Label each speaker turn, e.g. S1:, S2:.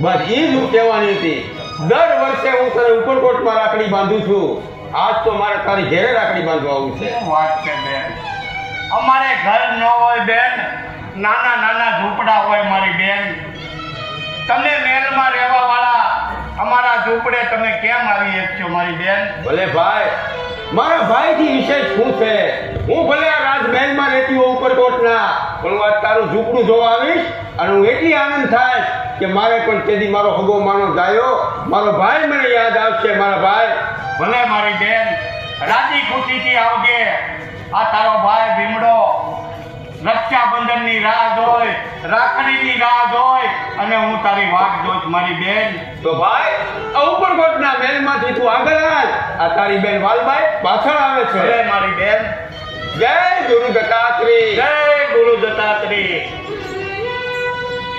S1: બસ એ જ હું કહેવાની હતી. દર વર્ષે હું તને ઉપરકોટમાં રાખડી બાંધું છું. આજ તો મારે તારી ઘેરે રાખડી બાંધવા આવું છે.
S2: વાત છે બેન? અમારે ઘર ન હોય બેન. નાના નાના ઝૂંપડા હોય મારી બેન. તમે મહેલમાં રહેવા વાળા અમારા ઝૂંપડે તમે કેમ આવી શકશો મારી બેન?
S1: ભલે ભાઈ મારા ભાઈથી વિશેષ શું છે? હું ભલે આ રાજમહેલમાં રહેતી હોઉં ઉપરકોટના પણ હું આજ તારું ઝૂંપડું જોવા આવીશ અને હું એટલી આનંદ થાય કે મારે પણ તેથી મારો હગો માનો ગાયો. મારો ભાઈ મને યાદ આવશે મારા ભાઈ.
S2: ભલે મારી બેન રાજી ખુશીથી આવજે. આ તારો ભાઈ ભીમડો રક્ષાબંધનની રાહ જોઈ રાખડીની રાહ જોઈ અને હું તારી વાત જોઈશ મારી બેન.
S1: તો ભાઈ ઉપરકોટના મહેલમાંથી તું આગળ આવ. આ તારી બેન વાલભાઈ પાછળ આવે છે.
S2: મારી બેન.
S1: જય ગુરુ દત્તાત્રી
S2: જય ગુરુ દત્તાત્રેય.